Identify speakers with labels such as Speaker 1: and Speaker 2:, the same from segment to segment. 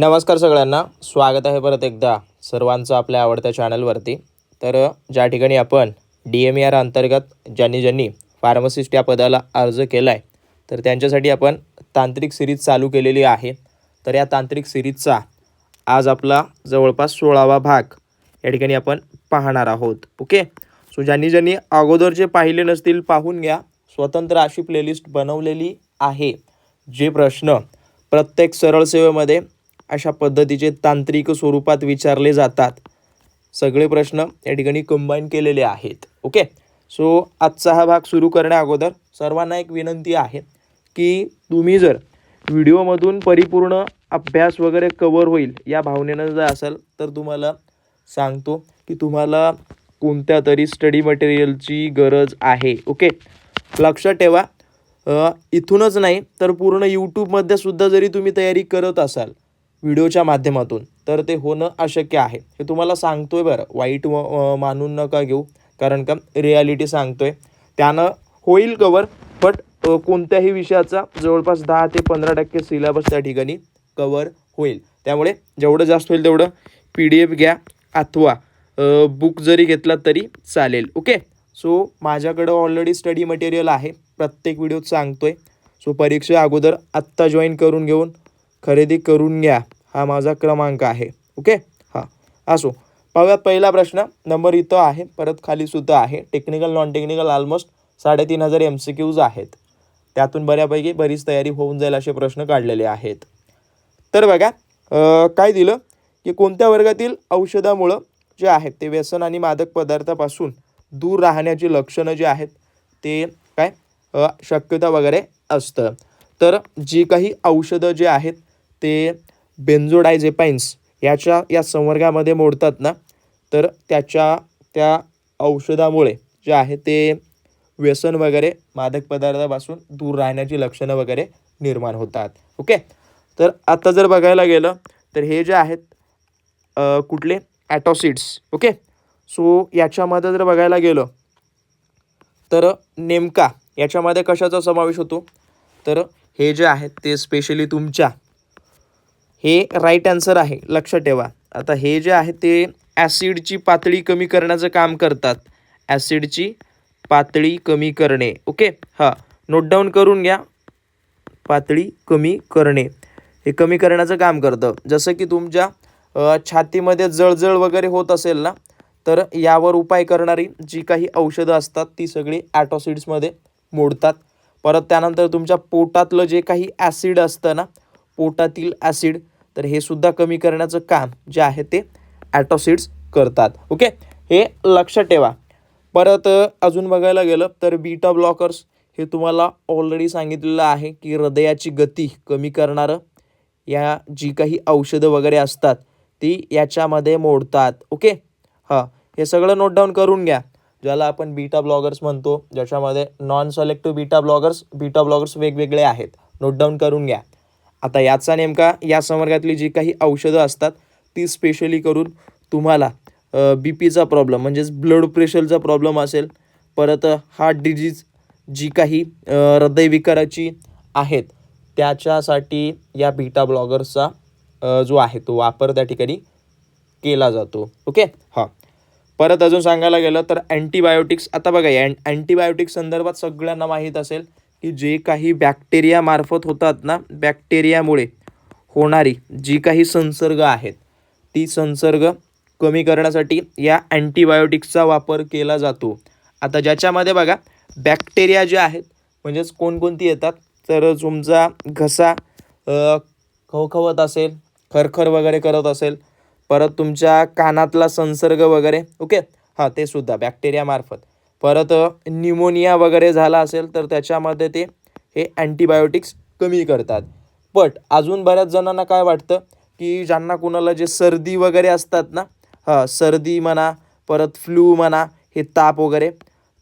Speaker 1: नमस्कार सगळ्यांना. स्वागत आहे परत एकदा सर्वांचं आपल्या आवडत्या चॅनलवरती. तर ज्या ठिकाणी आपण डी एम आर अंतर्गत ज्यांनी ज्यांनी फार्मसिस्ट या पदाला अर्ज केला आहे तर त्यांच्यासाठी आपण तांत्रिक सिरीज चालू केलेली आहे. तर या तांत्रिक सिरीजचा आज आपला जवळपास सोळावा भाग या ठिकाणी आपण पाहणार आहोत. ओके? सो ज्यांनी ज्यांनी अगोदर जे पाहिले नसतील पाहून घ्या. स्वतंत्र अशी प्लेलिस्ट बनवलेली आहे. जे प्रश्न प्रत्येक सरळ सेवेमध्ये अशा पद्धतीचे तांत्रिक स्वरूपात विचारले जातात. सगळे प्रश्न या ठिकाणी कंबाईन केलेले आहेत. ओके सो आजचा हा भाग सुरू करण्या अगोदर सर्वांना एक विनंती आहे की तुम्ही जर व्हिडिओमधून परिपूर्ण अभ्यास वगैरे कवर होईल या भावनेनं जर असाल तर तुम्हाला सांगतो की तुम्हाला कोणत्या तरी स्टडी मटेरियलची गरज आहे. ओके लक्षात ठेवा. इथूनच नाही तर पूर्ण यूट्यूबमध्ये सुद्धा जरी तुम्ही तयारी करत असाल व्हिडिओच्या माध्यमातून. तर ते होणं अशक्य आहे. हे तुम्हाला सांगतोय बरं. वाईट मानून नका घेऊ. कारण का? रियालिटी सांगतोय. त्यानं होईल कवर बट कोणत्याही विषयाचा जवळपास दहा ते पंधरा टक्के सिलेबस त्या ठिकाणी कवर होईल. त्यामुळे जेवढं जास्त होईल तेवढं पी डी एफ घ्या अथवा बुक जरी घेतला तरी चालेल. ओके सो माझ्याकडं ऑलरेडी स्टडी मटेरियल आहे. प्रत्येक व्हिडिओत सांगतोय. सो परीक्षे अगोदर आत्ता जॉईन करून घेऊन खरेदी करून घ्या. हा माझा क्रमांक आहे. ओके? हां. असो. पाहूयात पहिला प्रश्न. नंबर इथं आहे. परत खाली सुद्धा आहे. टेक्निकल नॉन टेक्निकल ऑलमोस्ट साडेतीन हजार एम सी क्यूज आहेत. त्यातून बऱ्यापैकी बरीच तयारी होऊन जाईल असे प्रश्न काढलेले आहेत. तर बघा काय दिलं? की कोणत्या वर्गातील औषधामुळं जे आहेत ते व्यसन आणि मादक पदार्थापासून दूर राहण्याची लक्षणं जी आहेत ते काय? शक्यता वगैरे असतं. तर जी काही औषधं जे आहेत ते बेन्झोडायझेपाईन्स याच्या या संवर्गामध्ये मोडतात ना तर त्याच्या त्या औषधामुळे जे आहे ते व्यसन वगैरे मादक पदार्थापासून दूर राहण्याची लक्षणं वगैरे निर्माण होतात. ओके? तर आता जर बघायला गेलं तर हे जे आहेत कुठले? ॲटॉसिड्स. ओके? सो याच्यामध्ये जर बघायला गेलं तर नेमका याच्यामध्ये कशाचा समावेश होतो? तर हे जे आहेत ते स्पेशली तुमच्या हे राईट आन्सर आहे. लक्षात ठेवा. आता हे जे आहे ते ॲसिडची पातळी कमी करण्याचं काम करतात. ॲसिडची पातळी कमी करणे. ओके हां. नोट डाऊन करून घ्या. पातळी कमी करणे. हे कमी करण्याचं काम करतं. जसं की तुमच्या छातीमध्ये जळजळ वगैरे होत असेल ना तर यावर उपाय करणारी जी काही औषधं असतात ती सगळी ॲटॉसिड्समध्ये मोडतात. परत त्यानंतर तुमच्या पोटातलं जे काही ॲसिड असतं ना पोटातील ॲसिड तर हे सुद्धा कमी करण्याचं काम जे आहे ते ॲटोसिड्स करतात. ओके? हे लक्षात ठेवा. परत अजून बघायला गेलं तर बीटा ब्लॉकर्स हे तुम्हाला ऑलरेडी सांगितलेलं आहे की हृदयाची गती कमी करणारं या जी काही औषधं वगैरे असतात ती याच्यामध्ये मोडतात. ओके? हां. हे सगळं नोट डाऊन करून घ्या. ज्याला आपण बीटा ब्लॉगर्स म्हणतो ज्याच्यामध्ये non selective beta blockers beta blockers वेगवेगळे आहेत. नोट डाऊन करून घ्या. आता याचा नेमका या संवर्गातली जी काही औषधं असतात ती स्पेशली करून तुम्हाला बी पीचा प्रॉब्लेम म्हणजेच ब्लड प्रेशरचा प्रॉब्लेम असेल परत हार्ट डिजीज जी काही हृदयविकाराची आहेत त्याच्यासाठी या बीटा ब्लॉगर्सचा जो आहे तो वापर त्या ठिकाणी केला जातो. ओके हां. परत अजून सांगायला गेलं तर अँटीबायोटिक्स आता बघा या अँटीबायोटिक्स संदर्भात सगळ्यांना माहीत असेल की जे काही बॅक्टेरियामार्फत होतात ना बॅक्टेरियामुळे होणारी जी काही संसर्ग आहेत ती संसर्ग कमी करण्यासाठी या अँटीबायोटिक्सचा वापर केला जातो. आता ज्याच्यामध्ये बघा बॅक्टेरिया जे आहेत म्हणजेच कोणकोणती येतात? तर तुमचा घसा खवखवत असेल खरखर वगैरे करत असेल परत तुमच्या कानातला संसर्ग वगैरे ओके हां ते सुद्धा बॅक्टेरियामार्फत परत न्यूमोनिया वगैरे झाला असेल तर त्याच्यामध्ये ते हे अँटीबायोटिक्स कमी करतात. बट अजून बऱ्याच जणांना काय वाटतं की ज्यांना कुणाला जे सर्दी वगैरे असतात ना हां सर्दी म्हणा परत फ्लू म्हणा हे ताप वगैरे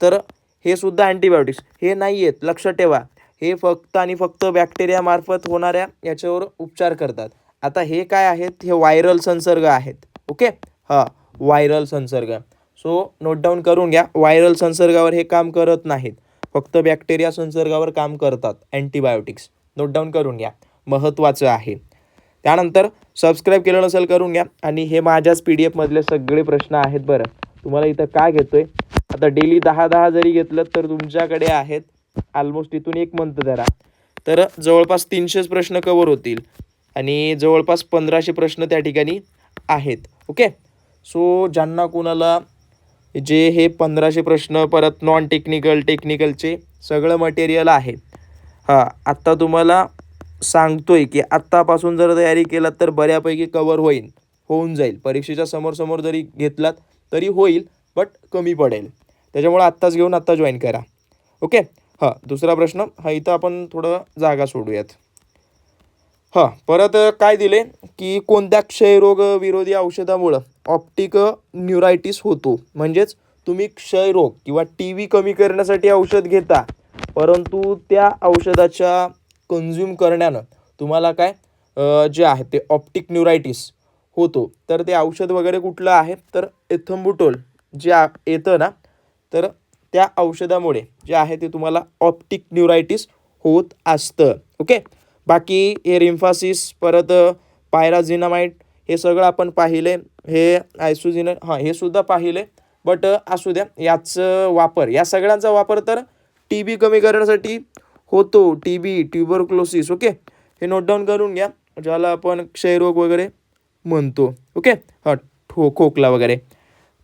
Speaker 1: तर हे सुद्धा अँटीबायोटिक्स. हे नाही आहेत लक्ष ठेवा. हे फक्त आणि फक्त बॅक्टेरियामार्फत होणाऱ्या याच्यावर उपचार करतात. आता हे काय आहेत? हे व्हायरल संसर्ग आहेत. ओके? हां व्हायरल संसर्ग. सो नोट डाऊन करून घ्या व्हायरल संसर्गावर हे काम करत नाहीत. फक्त बॅक्टेरिया संसर्गावर काम करतात अँटीबायोटिक्स नोट डाऊन करून घ्या महत्त्वाचं आहे. त्यानंतर सबस्क्राईब केलं नसेल करून घ्या आणि हे माझ्याच पी डी एफमधले सगळे प्रश्न आहेत बरं. तुम्हाला इथं काय आहे आता डेली दहा दहा जरी घेतलं तर तुमच्याकडे आहेत. ऑलमोस्ट इथून एक मंथ धरा. तर जवळपास तीनशेच प्रश्न कवर होतील. आणि जवळपास पंधराशे प्रश्न त्या ठिकाणी आहेत. ओके सो ज्यांना कोणाला जे हे पंधराशे प्रश्न परत नॉन टेक्निकल टेक्निकलचे सगळं मटेरियल आहे. हां आत्ता तुम्हाला सांगतो आहे की आत्तापासून जर तयारी केलात तर बऱ्यापैकी कवर होईल होऊन जाईल. परीक्षेच्या समोर समोर जरी घेतलात तरी होईल बट कमी पडेल. त्याच्यामुळे आत्ताच घेऊन आत्ता जॉईन करा. ओके हां दुसरा प्रश्न. हा इथं आपण थोडं जागा सोडूयात. हां परत काय दिले की कोणत्या क्षयरोग विरोधी औषधामुळं ऑप्टिक न्युरायटिस होतो. म्हणजेच तुम्ही क्षयरोग किंवा टी व्ही कमी करण्यासाठी औषध घेता परंतु त्या औषधाच्या कन्झ्युम करण्यानं तुम्हाला काय जे आहे ते ऑप्टिक न्युरायटिस होतो. तर ते औषध वगैरे कुठलं आहे? तर एथंबुटोल जे आ येतं ना तर त्या औषधामुळे जे आहे ते तुम्हाला ऑप्टिक न्युरायटिस होत असतं. ओके? बाकी हे रिम्फासिस परत पायराझिनामाइट हे सगळं आपण पाहिले. हे आयसोजिन हां हे सुद्धा पाहिले. बट असू द्या याचं वापर या सगळ्यांचा वापर तर टी बी कमी करण्यासाठी होतो. टी बी ट्युबरक्लोसिस ओके हे नोट डाऊन करून घ्या ज्याला आपण क्षयरोग वगैरे म्हणतो ओके हां ठो खोकला वगैरे.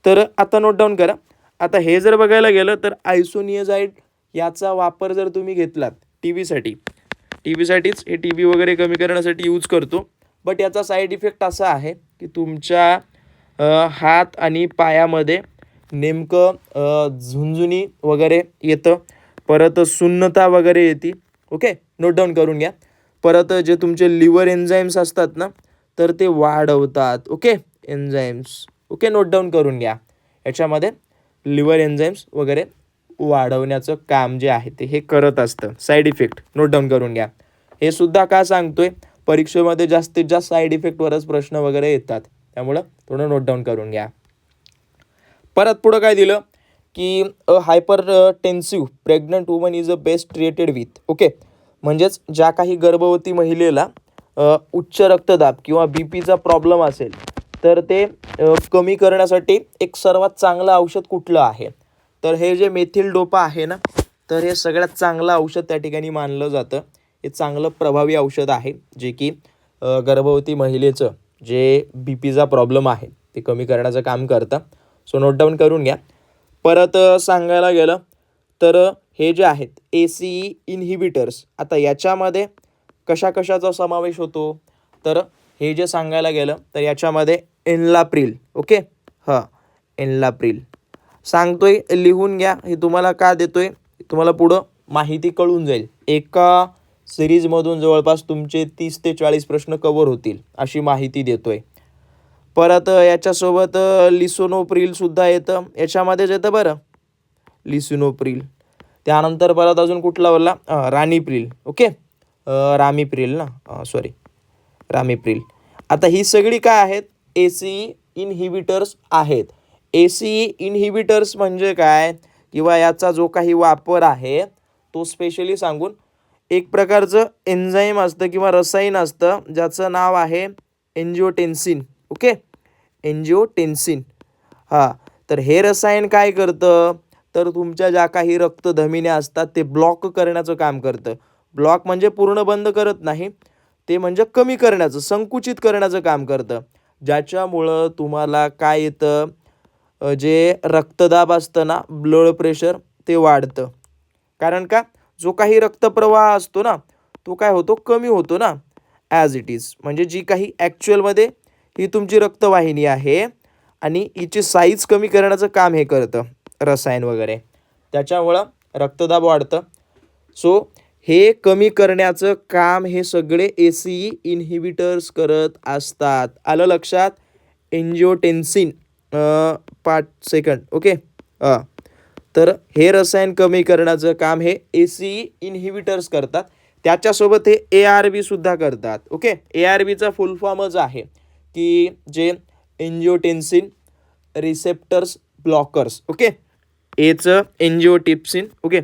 Speaker 1: तर आता नोट डाऊन करा. आता हे जर बघायला गेलं तर आयसोनियझाईड याचा वापर जर तुम्ही घेतलात टी व्हीसाठी टी व्हीसाठीच हे टी व्ही वगैरे कमी करण्यासाठी यूज करतो. बट याचा साईड इफेक्ट असा आहे की तुमच्या हात आणि पायामध्ये नेमकं झुंझुनी वगैरे येतं. परत सुन्नता वगैरे येते. ओके? नोट डाऊन करून घ्या. परत जे तुमचे लिव्हर एन्झाईम्स असतात ना तर ते वाढवतात. Okay? Enzymes okay? Note down करून घ्या. याच्यामध्ये लिव्हर एन्झाईम्स वगैरे वाढवण्याचं काम जे आहे ते हे करत असतं. साईड इफेक्ट नोट डाऊन करून घ्या. हे सुद्धा का सांगतोय? परीक्षेमध्ये जास्तीत जास्त साईड इफेक्टवरच प्रश्न वगैरे येतात. त्यामुळं थोडं नोट डाऊन करून घ्या. परत पुढं काय दिलं? की a hypertensive pregnant woman is a best treated with okay म्हणजेच ज्या काही गर्भवती महिलेला उच्च रक्तदाब किंवा बी पीचा प्रॉब्लेम असेल तर ते कमी करण्यासाठी एक सर्वात चांगलं औषध कुठलं आहे? तर हे जे मेथिल डोपा आहे ना तर हे सगळ्यात चांगलं औषध त्या ठिकाणी मानलं जातं. हे चांगलं प्रभावी औषध आहे जे की गर्भवती महिलेचं. जे बी पीचा प्रॉब्लेम आहे ते कमी करण्याचं काम करतं. सो नोट डाऊन करून घ्या. परत सांगायला गेलं तर हे जे आहेत ए सी इनहिबिटर्स आता याच्यामध्ये कशा कशाचा समावेश होतो? तर हे जे सांगायला गेलं तर याच्यामध्ये एनलाप्रिल ओके? हां एनलाप्रिल सांगतोय लिहून घ्या. हे तुम्हाला का देतोय? तुम्हाला पुढं माहिती कळून जाईल. एका सिरीजमधून जवळपास तुमचे तीस ते चाळीस प्रश्न कवर होतील अशी माहिती देतोय. परत याच्यासोबत लिसोनोप्रिलसुद्धा येतं. याच्यामध्येच येतं बरं लिसिनोप्रिल. त्यानंतर परत अजून कुठला बोलला? राणीप्रिल. ओके? रामीप्रिल ना? Sorry ramipril. आता ही सगळी काय आहेत? ए सी इनहिबिटर्स आहेत. ए सी इनहिबिटर्स म्हणजे काय? किंवा याचा जो काही वापर आहे तो स्पेशली सांगून एक प्रकारचं एन्झाईम असतं किंवा रसायन असतं ज्याचं नाव आहे एन्जिओटेन्सिन ओके एन्जिओटेन्सिन हां. तर हे रसायन काय करतं? तर तुमच्या ज्या काही रक्तधमिन्या असतात ते ब्लॉक करण्याचं काम करतं. ब्लॉक म्हणजे पूर्ण बंद करत नाही. ते म्हणजे कमी करण्याचं संकुचित करण्याचं काम करतं. ज्याच्यामुळं तुम्हाला काय येतं? जे रक्तदाब असतं ना ब्लड प्रेशर ते वाढतं. कारण का? जो काही रक्तप्रवाह असतो ना तो काय होतो? कमी होतो ना. ॲज इट इज म्हणजे जी काही ॲक्च्युअलमध्ये ही तुमची रक्तवाहिनी आहे आणि हिची साईज कमी करण्याचं काम हे करतं रसायन वगैरे. त्याच्यामुळं रक्तदाब वाढतं. सो हे कमी करण्याचं काम हे सगळे ए सी इनहिबिटर्स करत असतात. आलं लक्षात? एन्जिओटेन्सिन पार्ट सेकंड ओके हां तर हे रसायन कमी करण्याचं काम हे ए सी इनहिबिटर्स करतात. त्याच्यासोबत हे ए आर बीसुद्धा करतात. ओके ए आर बीचा फुल फॉर्मच आहे की जे एन्जिओटेन्सिन रिसेप्टर्स ब्लॉकर्स ओके एचं एन्जिओटिप्सिन ओके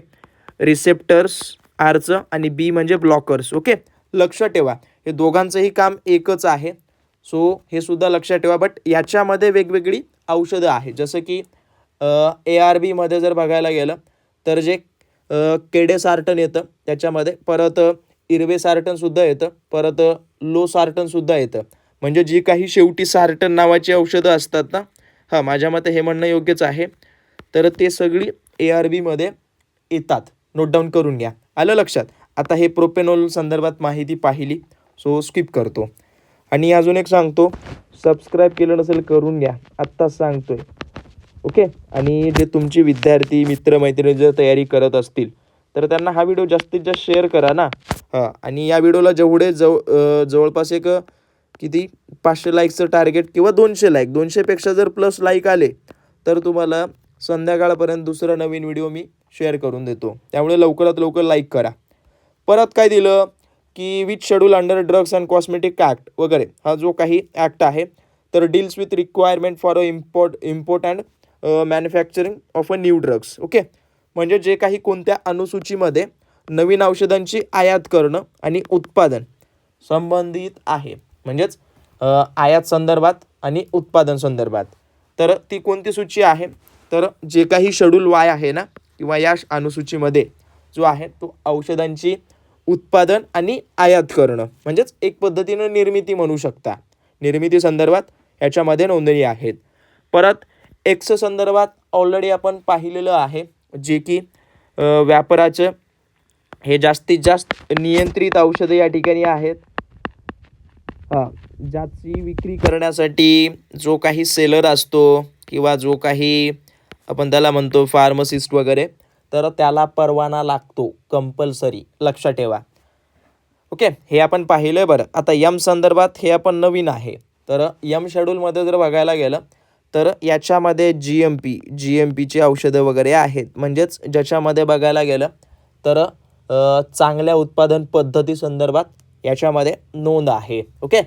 Speaker 1: रिसेप्टर्स आरचं आणि बी म्हणजे ब्लॉकर्स ओके लक्षात ठेवा. हे दोघांचंही काम एकच आहे. सो हे सुद्धा लक्षात ठेवा. बट याच्यामध्ये वेगवेगळी औषधं आहे जसं की ए आर बीमध्ये जर बघायला गेलं तर जे केडे सार्टन येतं त्याच्यामध्ये परत इरवे सार्टनसुद्धा येतं परत लो सार्टनसुद्धा येतं. म्हणजे जी काही शेवटी सार्टन नावाची औषधं असतात ना हां माझ्या मते हे म्हणणं योग्यच आहे. तर ते सगळी ए आर बीमध्ये येतात. नोट डाऊन करून घ्या. आलं लक्षात? आता हे प्रोपेनॉल संदर्भात माहिती पाहिली सो स्किप करतो. आणि अजून एक सांगतो सबस्क्राईब केलं नसेल करून घ्या. आत्ताच सांगतोय. ओके? आणि जे तुमचे विद्यार्थी मित्रमैत्रिणी जर तयारी करत असतील तर त्यांना हा व्हिडिओ जास्तीत जास्त शेअर करा ना. हां. आणि या व्हिडिओला जेवढे जव जवळपास एक किती? पाचशे लाईकचं टार्गेट किंवा दोनशे लाईक दोनशेपेक्षा जर प्लस लाईक आले तर तुम्हाला संध्याकाळपर्यंत दुसरा नवीन व्हिडिओ मी शेअर करून देतो. त्यामुळे लवकरात लवकर लाईक करा. परत काय दिलं की with schedule under drugs and cosmetic act वगैरे हा जो काही ॲक्ट आहे तर deals with requirement for a import import and manufacturing of a new drugs okay म्हणजे जे काही कोणत्या अनुसूचीमध्ये नवीन औषधांची आयात करणं आणि उत्पादन संबंधित आहे. म्हणजेच आयात संदर्भात आणि उत्पादन संदर्भात. तर ती कोणती सूची आहे? तर जे काही शेड्यूल वाय आहे ना किंवा या अनुसूचीमध्ये जो आहे तो औषधांची उत्पादन आणि आयात करणं. म्हणजेच एक पद्धतीनं निर्मिती म्हणू शकता. निर्मिती संदर्भात याच्यामध्ये नोंदणी आहेत. परत एक्स संदर्भात ऑलरेडी आपण पाहिलेलं आहे जे की व्यापाराचं हे जास्तीत जास्त नियंत्रित औषधं या ठिकाणी आहेत. हां ज्याची विक्री करण्यासाठी जो काही सेलर असतो किंवा जो काही आपण त्याला म्हणतो फार्मसिस्ट वगैरे तर त्याला परवाना लागतो कंपल्सरी लक्षात ठेवा. ओके हे आपण पाहिलं आहे बरं. आता यम संदर्भात हे आपण नवीन आहे. तर यम शेड्यूलमध्ये जर बघायला गेलं तर याच्यामध्ये G M P G M पीची औषधं वगैरे आहेत. म्हणजेच ज्याच्यामध्ये बघायला गेलं तर चांगल्या उत्पादन पद्धती संदर्भात याच्यामध्ये नोंद आहे. ओके?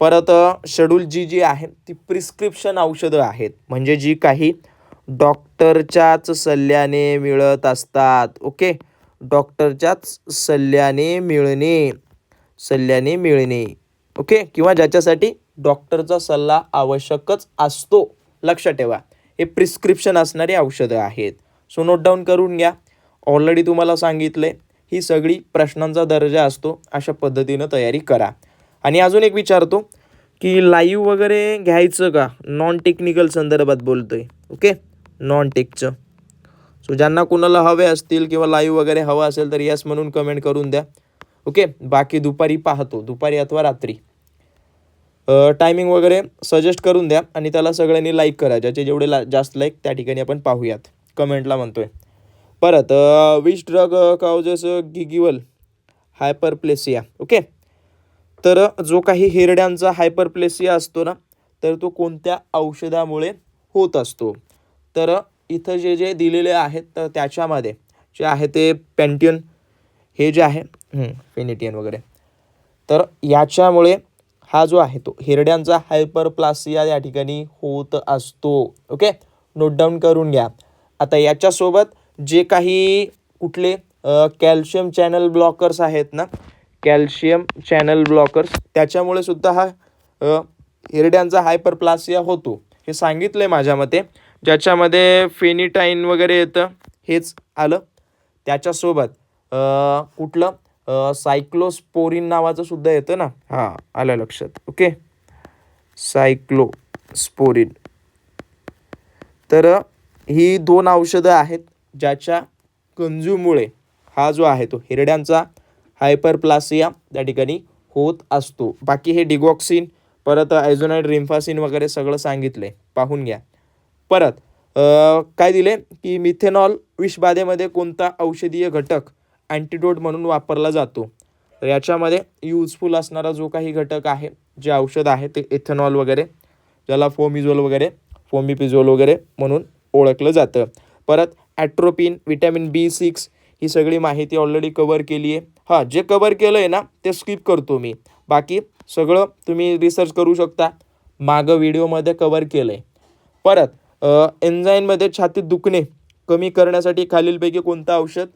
Speaker 1: परत शेड्यूल जी जी आहे ती प्रिस्क्रिप्शन औषधं आहेत. म्हणजे जी काही डॉक्टरच्याच सल्ल्याने मिळत असतात. ओके? डॉक्टरच्याच सल्ल्याने मिळणे सल्ल्याने मिळणे. ओके? किंवा ज्याच्यासाठी डॉक्टरचा सल्ला आवश्यकच असतो. लक्षात ठेवा. हे प्रिस्क्रिप्शन असणारी औषधं आहेत. सो नोट डाऊन करून घ्या. ऑलरेडी तुम्हाला सांगितले ही सगळी प्रश्नांचा दर्जा असतो. अशा पद्धतीनं तयारी करा. आणि अजून एक विचारतो की लाईव्ह वगैरे घ्यायचं का? नॉन टेक्निकल संदर्भात बोलतो आहे ओके नॉन टेकचं सो ज्यांना कुणाला हवे असतील किंवा लाईव्ह वगैरे हवं असेल तर यस म्हणून कमेंट करून द्या. ओके बाकी दुपारी पाहतो. दुपारी अथवा रात्री. टायमिंग वगैरे सजेस्ट करून द्या आणि त्याला सगळ्यांनी लाईक करा. ज्याचे जेवढे ला जास्त लाईक त्या ठिकाणी आपण पाहूयात. कमेंटला म्हणतोय. परत which drug causes gingival hyperplasia okay तर जो काही हिरड्यांचा हायपरप्लेसिया असतो ना तर तो कोणत्या औषधामुळे होत असतो? तर इथं जे जे दिलेले आहेत तर त्याच्यामध्ये जे आहे ते पॅन्टियन हे जे आहे फेनिटियन वगैरे. तर याच्यामुळे हा जो आहे तो हिरड्यांचा हायपरप्लासिया या ठिकाणी होत असतो. ओके नोट डाऊन करून घ्या. आता याच्यासोबत जे काही कुठले कॅल्शियम चॅनल ब्लॉकर्स आहेत ना कॅल्शियम चॅनल ब्लॉकर्स त्याच्यामुळे सुद्धा हा हिरड्यांचा हायपरप्लासिया होतो. हे सांगितलं आहे माझ्या मते. ज्याच्यामध्ये फेनिटाईन वगैरे येतं हेच आलं. त्याच्यासोबत कुठलं? सायक्लोस्पोरिन नावाचं सुद्धा येतं ना? हां आलं लक्षात. ओके? सायक्लोस्पोरिन तर ही दोन औषधं आहेत ज्याच्या कंजूमुळे हा जो आहे तो हिरड्यांचा हायपरप्लासिया त्या ठिकाणी होत असतो. बाकी हे डिगॉक्सिन परत ॲझोनाईड रिम्फासिन वगैरे सगळं सांगितले पाहून घ्या. परत काय दिले? की मिथेनॉल विषबाधेमध्ये कोणता औषधीय घटक अँटीडोट म्हणून वापरला जातो. तर याच्यामध्ये यूजफुल असणारा जो काही घटक आहे जे औषध आहे ते इथेनॉल वगैरे ज्याला फोमिझोल वगैरे फोमिपिझोल वगैरे म्हणून ओळखलं जातं. परत ॲट्रोपिन विटॅमिन बी सिक्स ही सगळी माहिती ऑलरेडी कवर केली आहे. हां जे कवर केलं आहे ना ते स्किप करतो मी. बाकी सगळं तुम्ही रिसर्च करू शकता. मागं व्हिडिओमध्ये कवर केलं आहे परत एन्झाईनमध्ये छातीत दुखणे कमी करण्यासाठी खालीलपैकी कोणतं औषध?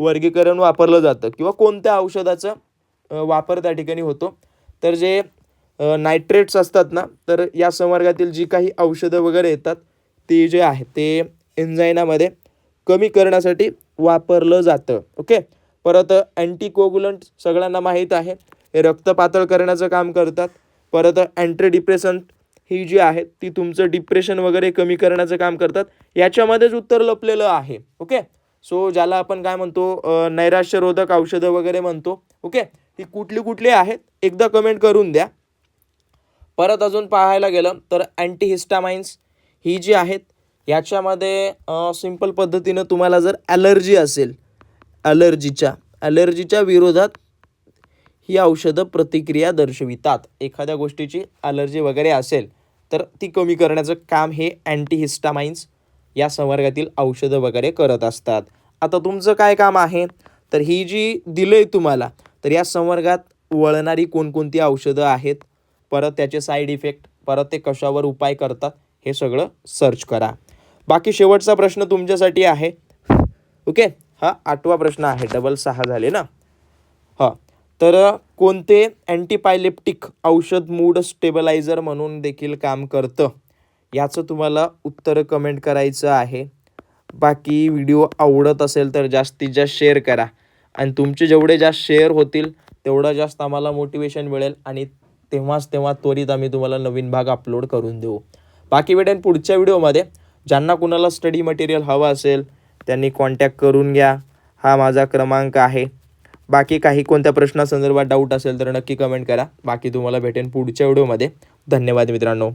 Speaker 1: वर्गीकरण वापरलं जातं किंवा कोणत्या औषधाचं वापर त्या ठिकाणी होतो. तर जे नायट्रेट्स असतात ना तर या संवर्गातील जी काही औषधं वगैरे येतात ती जे आहे ते एन्झायनामध्ये कमी करण्यासाठी वापरलं जातं. ओके? परत अँटीकोगुलंट सगळ्यांना माहीत आहे. हे रक्त पातळ करण्याचं काम करतात. परत अँटीडिप्रेसंट ही जी आहे ती तुमचं डिप्रेशन वगैरे कमी करण्याचं काम करतात. याच्यामध्येच उत्तर लपलेलं आहे. ओके? सो ज्याला आपण काय म्हणतो नैराश्यरोधक औषधं वगैरे म्हणतो ओके ही कुठली कुठली आहेत एकदा कमेंट करून द्या. परत अजून पाहायला गेलं तर अँटीहिस्टामाइन्स ही जी आहेत याच्यामध्ये सिंपल पद्धतीनं तुम्हाला जर ॲलर्जी असेल ॲलर्जीच्या ॲलर्जीच्या विरोधात ही औषधं प्रतिक्रिया दर्शवितात. एखाद्या गोष्टीची ॲलर्जी वगैरे असेल तर ती कमी करण्याचं काम हे अँटीहिस्टामाइन्स या संवर्गातील औषधं वगैरे करत असतात. आता तुमचं काय काम आहे? तर ही जी दिलं आहे तुम्हाला तर या संवर्गात वळणारी कोणकोणती औषधं आहेत? परत त्याचे साईड इफेक्ट परत ते कशावर उपाय करतात हे सगळं सर्च करा. बाकी शेवटचा प्रश्न तुमच्यासाठी आहे. ओके? हा आठवा प्रश्न आहे. डबल सहा झाले ना? हां. तर कोणते अँटीपायलेप्टिक औषध मूड स्टेबलायझर म्हणून देखील काम करतं? याचं तुम्हाला उत्तर कमेंट करायचं आहे. बाकी व्हिडिओ आवडत असेल तर जास्तीत जास्त शेअर करा. आणि तुमचे जेवढे जास्त शेअर होतील तेवढं जास्त आम्हाला मोटिवेशन मिळेल आणि तेव्हाच तेव्हा त्वरित आम्ही तुम्हाला नवीन भाग अपलोड करून देऊ. बाकी भेटेन पुढच्या व्हिडिओमध्ये ज्यांना कुणाला स्टडी मटेरियल हवं असेल त्यांनी कॉन्टॅक्ट करून घ्या. हा माझा क्रमांक आहे. बाकी काही कोणत्या प्रश्नासंदर्भात डाऊट असेल तर नक्की कमेंट करा. बाकी तुम्हाला भेटेन पुढच्या व्हिडिओमध्ये धन्यवाद मित्रांनो.